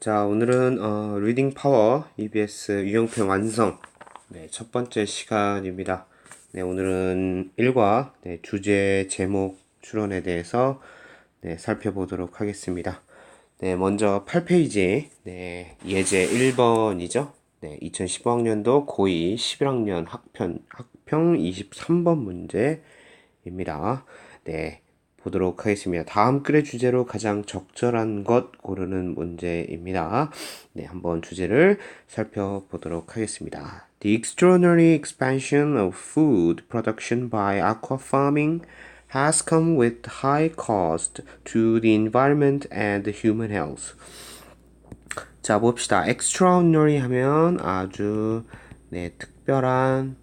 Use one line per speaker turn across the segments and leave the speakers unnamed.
자, 오늘은 어, 리딩 파워 EBS 유형편 완성 네, 첫 번째 시간입니다. 네, 오늘은 1과 네, 주제 제목 추론에 대해서 네, 살펴보도록 하겠습니다. 네, 먼저 8페이지 네, 예제 1번이죠. 네, 2015학년도 고2 11학년 학편 학평 23번 문제입니다. 네, 보도록 하겠습니다. 다음 글의 주제로 가장 적절한 것 고르는 문제입니다. 네, 한번 주제를 살펴보도록 하겠습니다. The extraordinary expansion of food production by aqua farming has come with high cost to the environment and human health. 자, 봅시다. extraordinary 하면 아주 네, 특별한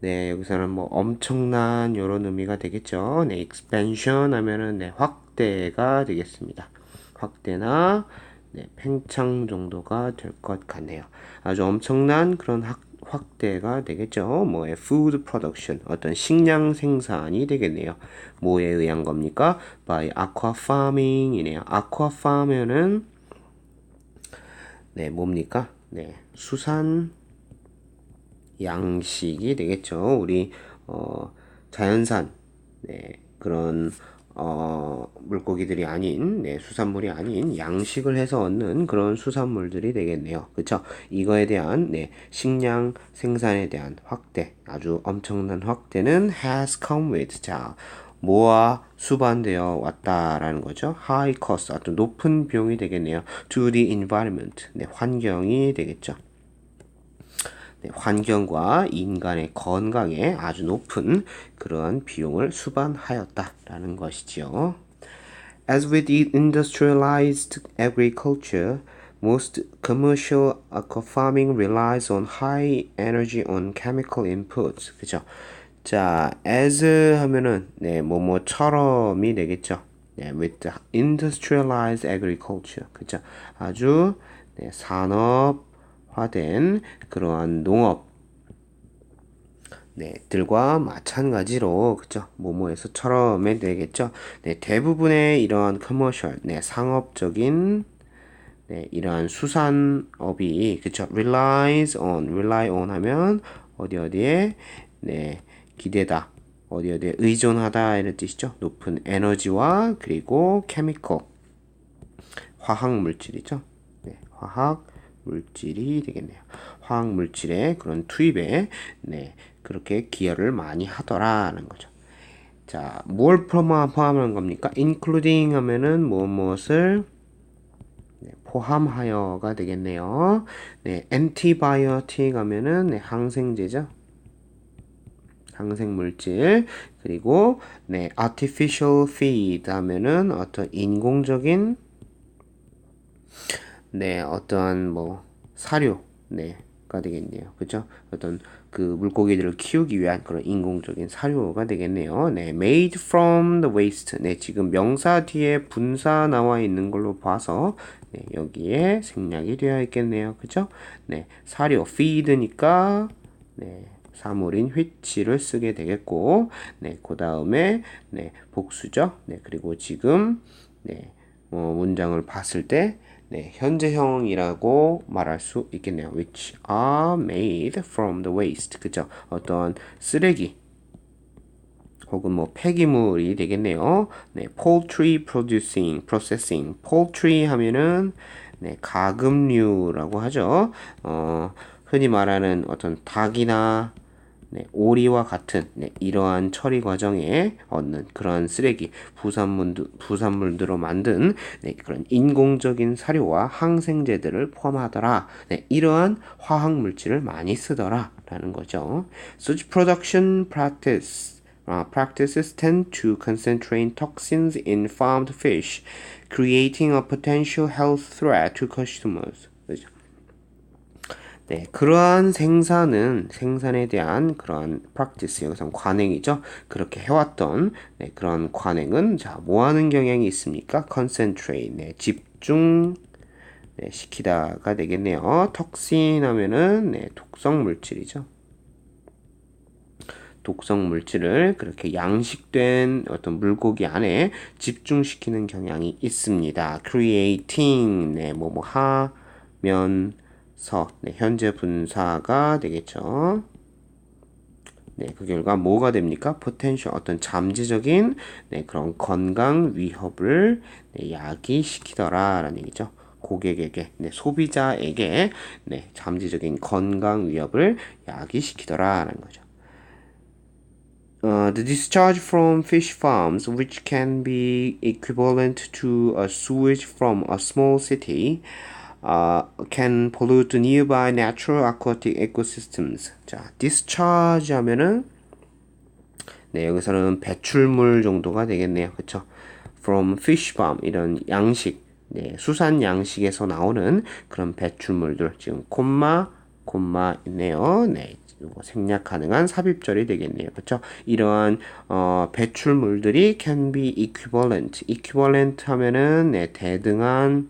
네, 여기서는 뭐 엄청난 이런 의미가 되겠죠. 네, expansion 하면은 네, 확대가 되겠습니다. 확대나 네, 팽창 정도가 될 것 같네요. 아주 엄청난 그런 확, 확대가 되겠죠. 뭐의 food production 어떤 식량 생산이 되겠네요. 뭐에 의한 겁니까? by aqua farming이네요. aqua farm은 네, 뭡니까? 네, 수산 양식이 되겠죠. 우리 어, 자연산 네, 그런 어, 물고기들이 아닌 네, 수산물이 아닌 양식을 해서 얻는 그런 수산물들이 되겠네요. 그렇죠? 이거에 대한 네, 식량 생산에 대한 확대, 아주 엄청난 확대는 has come with 자 뭐와 수반되어 왔다라는 거죠. high cost 아주 높은 비용이 되겠네요. to the environment 네, 환경이 되겠죠. 네, 환경과 인간의 건강에 아주 높은 그러한 비용을 수반하였다라는 것이지요. As with industrialized agriculture, most commercial farming relies on high energy on chemical inputs. 그죠? 자, as 하면은 네, 뭐뭐처럼이 되겠죠. 네, with industrialized agriculture. 그죠? 아주 네, 산업 화된 그러한 농업 네, 들과 마찬가지로 그죠? 모모에서처럼에 되겠죠. 네, 대부분의 이러한 커머셜, 네, 상업적인 네, 이러한 수산업이 그죠? relies on, rely on 하면 어디 어디에 네, 기대다. 어디 어디에 의존하다 이런 뜻이죠. 높은 에너지와 그리고 케미컬 화학 물질이죠. 네, 화학 물질이 되겠네요. 화학 물질의 그런 투입에 네, 그렇게 기여를 많이 하더라는 거죠. 자, 뭘 포함한 겁니까? including 하면은 뭐 무엇을 네, 포함하여가 되겠네요. 네, antibiotic 하면은 네, 항생제죠. 항생 물질 그리고 네, artificial feed 하면은 어떤 인공적인 네, 어떤 뭐 사료, 네 가 되겠네요. 그죠? 어떤 그 물고기들을 키우기 위한 그런 인공적인 사료가 되겠네요. 네, made from the waste. 네, 지금 명사 뒤에 분사 나와 있는 걸로 봐서 네, 여기에 생략이 되어 있겠네요. 그죠? 네, 사료 feed니까 네, 사물인 which를 쓰게 되겠고, 네, 그 다음에 네, 복수죠. 네, 그리고 지금 네, 어, 문장을 봤을 때 네, 현재형이라고 말할 수 있겠네요. which are made from the waste. 그죠? 어떤 쓰레기 혹은 뭐 폐기물이 되겠네요. 네, poultry producing, processing. poultry 하면은 네, 가금류라고 하죠. 어, 흔히 말하는 어떤 닭이나 네, 오리와 같은 네, 이러한 처리 과정에 얻는 그런 쓰레기 부산물 부산물들로 만든 네, 그런 인공적인 사료와 항생제들을 포함하더라. 네, 이러한 화학 물질을 많이 쓰더라라는 거죠. Such production practice uh, practices tend to concentrate toxins in farmed fish, creating a potential health threat to customers. 네, 그러한 생산은 생산에 대한 그러한 practice 여기서 관행이죠. 그렇게 해왔던 네, 그런 관행은 자, 뭐 하는 경향이 있습니까? concentrate, 네, 집중 네, 시키다가 되겠네요. 톡신 하면은 네, 독성 물질이죠. 독성 물질을 그렇게 양식된 어떤 물고기 안에 집중시키는 경향이 있습니다. creating 네, 뭐뭐 하면 서 네, 현재 분사가 되겠죠. 네, 그 결과 뭐가 됩니까? potential 어떤 잠재적인 네, 그런 건강 위협을 네, 야기시키더라라는 얘기죠. 고객에게, 네, 소비자에게 네, 잠재적인 건강 위협을 야기시키더라라는 거죠. Uh, the discharge from fish farms, which can be equivalent to a sewage from a small city, uh, can pollute nearby natural aquatic ecosystems. 자, discharge 하면은 네, 여기서는 배출물 정도가 되겠네요. 그쵸? From fish farm, 이런 양식, 네, 수산 양식에서 나오는 그런 배출물들. 지금 콤마, 콤마 있네요. 네, 생략 가능한 삽입절이 되겠네요. 그렇죠? 이러한 어, 배출물들이 can be equivalent. equivalent 하면은 네, 대등한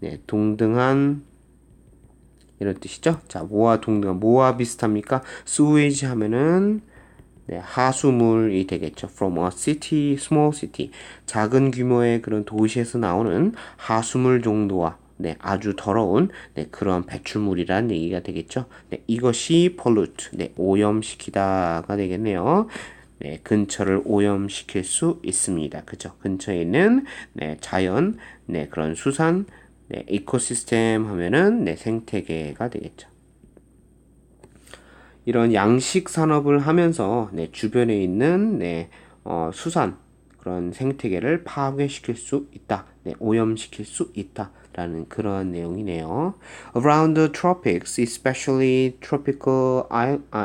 네, 동등한 이런 뜻이죠. 자, 뭐와 동등한 뭐와 비슷합니까? sewage 하면은 네, 하수물이 되겠죠. From a city, small city. 작은 규모의 그런 도시에서 나오는 하수물 정도와 네, 아주 더러운 네, 그런 배출물이라는 얘기가 되겠죠. 네, 이것이 pollute, 네, 오염시키다가 되겠네요. 네, 근처를 오염시킬 수 있습니다. 그죠? 근처에 있는 네, 자연, 네, 그런 수산, 네, 이코시스템 하면은 네, 생태계가 되겠죠. 이런 양식 산업을 하면서 네, 주변에 있는 네, 어, 수산 그런 생태계를 파괴시킬 수 있다. 네, 오염시킬 수 있다. 라는 그런 내용이네요. Around the tropics, especially tropical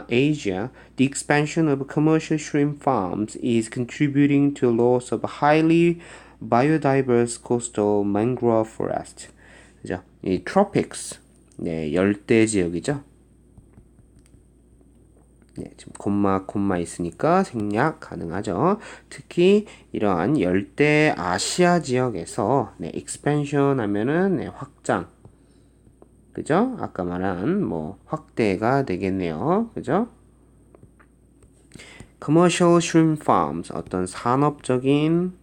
Asia, the expansion of commercial shrimp farms is contributing to loss of highly biodiverse coastal mangrove forest. 그죠? 이 tropics, 네, 열대 지역이죠. 네, 지금 콤마 콤마 있으니까 생략 가능하죠. 특히 이러한 열대 아시아 지역에서 네, expansion 하면은 네, 확장. 그죠? 아까 말한 뭐 확대가 되겠네요. 그죠? commercial shrimp farms 어떤 산업적인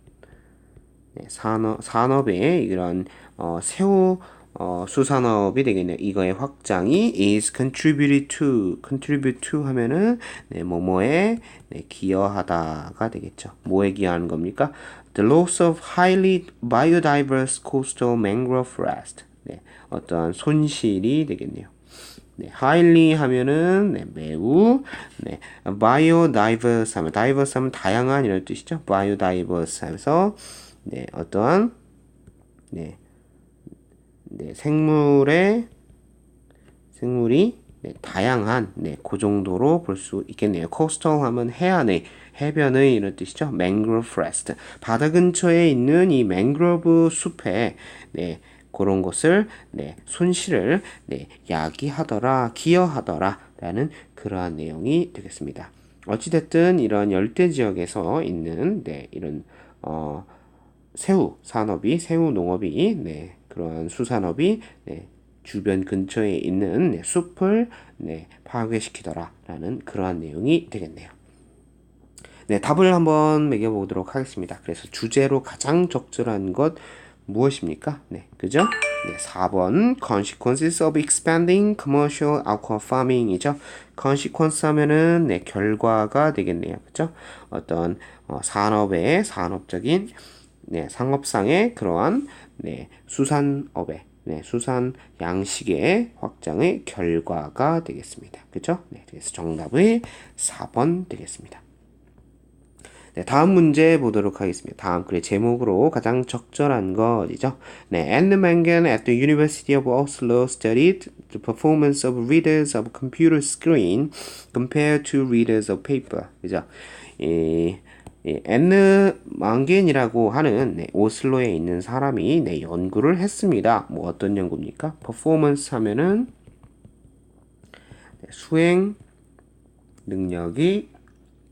네, 산업 산업의 이런 어, 새우 어, 수산업이 되겠네요. 이거의 확장이 is contributed to, contribute to 하면은 네, 뭐뭐에 네, 기여하다가 되겠죠. 뭐에 기여하는 겁니까? The loss of highly biodiverse coastal mangrove forest. 네, 어떠한 손실이 되겠네요. 네, highly 하면은 네, 매우 네, biodiverse 하면 diverse 하면 다양한 이런 뜻이죠. biodiverse 하면서 네, 어떠한 네, 네, 생물의 생물이 네, 다양한 네, 그 정도로 볼 수 있겠네요. 코스털 하면 해안의 해변의 이런 뜻이죠. 맹그로브 프레스트 바다 근처에 있는 이 맹그로브 숲에 네, 그런 것을 네, 손실을 네, 야기하더라, 기여하더라라는 그러한 내용이 되겠습니다. 어찌됐든 이런 열대 지역에서 있는 네, 이런 어, 새우 산업이 새우 농업이 네, 그러한 수산업이 네, 주변 근처에 있는 네, 숲을 네, 파괴시키더라라는 그러한 내용이 되겠네요. 네, 답을 한번 매겨보도록 하겠습니다. 그래서 주제로 가장 적절한 것 무엇입니까? 네, 그죠? 네, 4번 consequences of expanding commercial aqua farming이죠. consequence 하면은 네, 결과가 되겠네요. 그죠? 어떤 어, 산업의 산업적인 네, 상업상의 그러한 네, 수산업의 네, 수산 양식의 확장의 결과가 되겠습니다. 그죠? 네, 그래서 정답의 4번 되겠습니다. 네, 다음 문제 보도록 하겠습니다. 다음 글의 제목으로 가장 적절한 것이죠. 네, Anne Mangan at the University of Oslo studied the performance of readers of computer screen compared to readers of paper. 그죠? 이 예, 앤느 망겐이라고 하는 네, 오슬로에 있는 사람이 네, 연구를 했습니다. 뭐 어떤 연구입니까? 퍼포먼스 하면은 네, 수행 능력이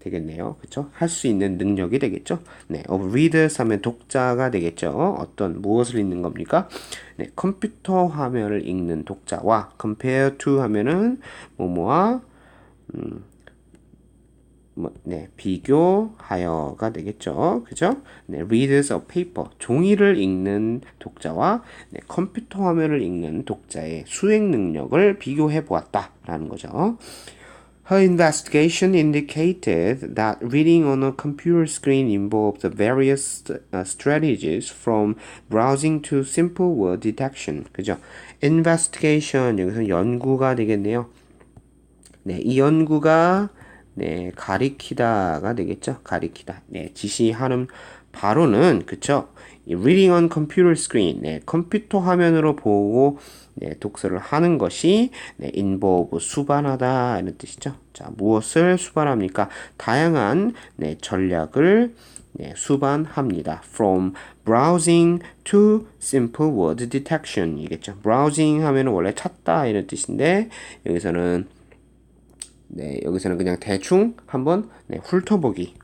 되겠네요. 그렇죠? 할 수 있는 능력이 되겠죠? 네, of readers 하면 독자가 되겠죠. 어떤 무엇을 읽는 겁니까? 네, 컴퓨터 화면을 읽는 독자와 compare to 하면은 뭐뭐와 음, 뭐, 네, 비교하여가 되겠죠. 그죠? 네, readers of paper. 종이를 읽는 독자와 네, 컴퓨터 화면을 읽는 독자의 수행 능력을 비교해 보았다라는 거죠. Her investigation indicated that reading on a computer screen involved various uh, strategies from browsing to simple word detection. 그죠? investigation 여기서 연구가 되겠네요. 네, 이 연구가 네, 가리키다가 되겠죠. 가리키다. 네, 지시하는 바로는 그쵸? reading on computer screen. 네, 컴퓨터 화면으로 보고 네, 독서를 하는 것이 네, involve 수반하다 이런 뜻이죠. 자, 무엇을 수반합니까? 다양한 네, 전략을 네, 수반합니다. From browsing to simple word detection 이겠죠. browsing 하면은 원래 찾다 이런 뜻인데 여기서는 네, 여기서는 그냥 대충 한번 네, 훑어보기.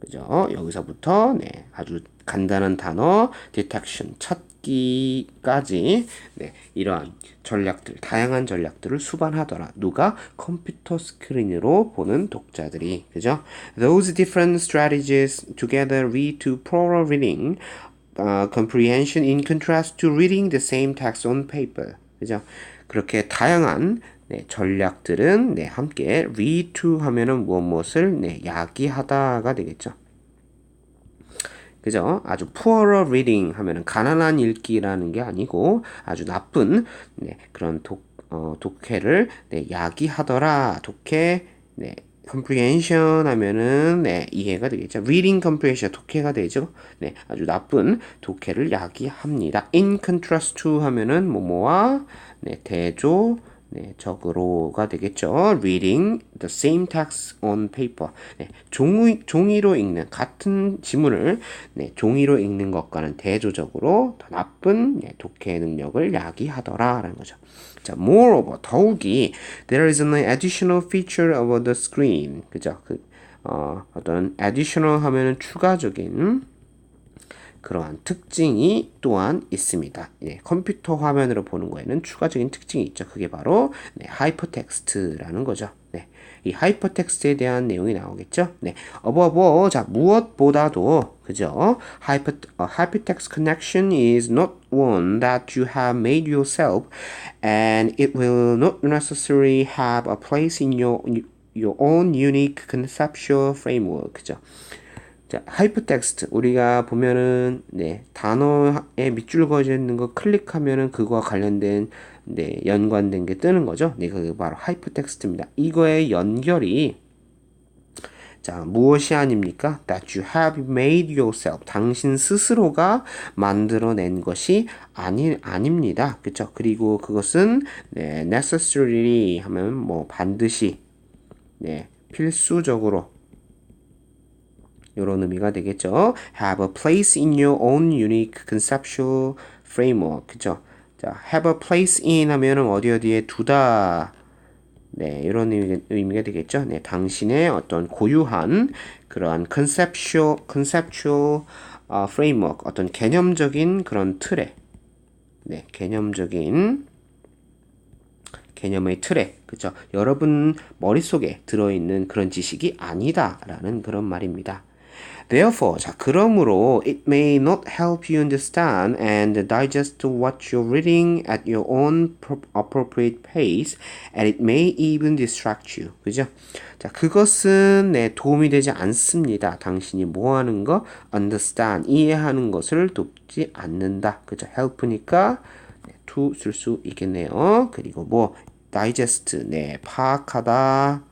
그죠? 여기서부터 네, 아주 간단한 단어 detection 찾기까지 네, 이러한 전략들, 다양한 전략들을 수반하더라. 누가 컴퓨터 스크린으로 보는 독자들이 그죠? Those different strategies together lead to plural reading uh, comprehension in contrast to reading the same text on paper. 그죠? 그렇게 다양한 네, 전략들은 네, 함께 read to 하면은 무엇 무엇을 네, 야기하다가 되겠죠. 그죠? 아주 poorer reading 하면은 가난한 읽기라는 게 아니고 아주 나쁜 네, 그런 독, 어, 독해를 네, 야기하더라. 독해 네, comprehension 하면은 네, 이해가 되겠죠. reading comprehension 독해가 되죠. 네, 아주 나쁜 독해를 야기합니다. in contrast to 하면은 뭐뭐와 네, 대조 네, 적으로가 되겠죠. reading the same text on paper. 네, 종이, 종이로 읽는 같은 지문을 네, 종이로 읽는 것과는 대조적으로 더 나쁜 네, 독해 능력을 야기하더라라는 거죠. 자, moreover 더욱이 there is an additional feature of the screen. 그죠? 그 어, 어떤 additional 하면은 추가적인 그러한 특징이 또한 있습니다. 예, 컴퓨터 화면으로 보는 거에는 추가적인 특징이 있죠. 그게 바로 네, 하이퍼텍스트라는 거죠. 네, 이 하이퍼텍스트에 대한 내용이 나오겠죠. 네, 어버버 자 무엇보다도 그죠? 하이퍼 uh, hypertext connection is not one that you have made yourself, and it will not necessarily have a place in your your own unique conceptual framework. 그죠? 자, 하이퍼텍스트 우리가 보면은 네, 단어에 밑줄 그어져 있는 거 클릭하면은 그거와 관련된 네, 연관된 게 뜨는 거죠. 네, 그게 바로 하이퍼텍스트입니다. 이거의 연결이 자, 무엇이 아닙니까? That you have made yourself. 당신 스스로가 만들어낸 것이 아니, 아닙니다. 그쵸? 그리고 그것은, 네, necessarily 하면 뭐 반드시, 네, 필수적으로, 이런 의미가 되겠죠. Have a place in your own unique conceptual framework. 그죠? 자, have a place in 하면은 어디 어디에 두다. 네, 이런 의미, 의미가 되겠죠. 네, 당신의 어떤 고유한 그러한 conceptual, conceptual uh, framework, 어떤 개념적인 그런 틀에, 네, 개념적인 개념의 틀에, 그죠? 여러분 머릿속에 들어있는 그런 지식이 아니다라는 그런 말입니다. Therefore, 자, 그러므로 it may not help you understand and digest what you're reading at your own appropriate pace, and it may even distract you. 그죠? 자, 그것은 네, 도움이 되지 않습니다. 당신이 뭐 하는 거? understand, 이해하는 것을 돕지 않는다. 그죠? help니까 네, to 쓸 수 있겠네요. 그리고 뭐 digest, 네, 파악하다,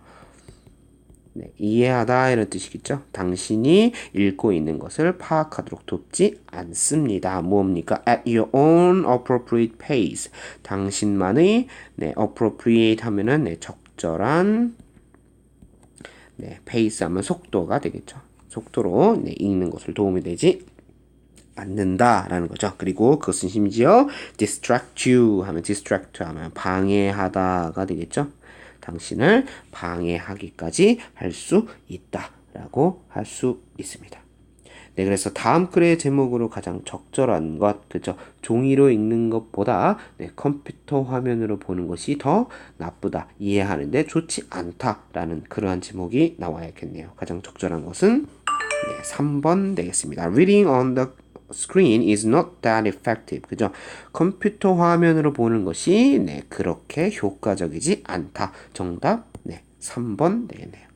네, 이해하다 이런 뜻이겠죠. 당신이 읽고 있는 것을 파악하도록 돕지 않습니다. 뭡니까? At your own appropriate pace. 당신만의 네, appropriate 하면은 네, 적절한 네, pace 하면 속도가 되겠죠. 속도로 네, 읽는 것을 도움이 되지 않는다라는 거죠. 그리고 그것은 심지어 distract you 하면 distract 하면 방해하다가 되겠죠. 당신을 방해하기까지 할 수 있다라고 할 수 있습니다. 네, 그래서 다음 글의 제목으로 가장 적절한 것, 그죠? 종이로 읽는 것보다 네, 컴퓨터 화면으로 보는 것이 더 나쁘다, 이해하는데 좋지 않다라는 그러한 제목이 나와야겠네요. 가장 적절한 것은 네, 3번 되겠습니다. Reading on the screen is not that effective. 그죠? 컴퓨터 화면으로 보는 것이 네, 그렇게 효과적이지 않다. 정답 네, 3번 되겠네요.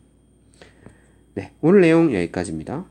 네, 오늘 내용 여기까지입니다.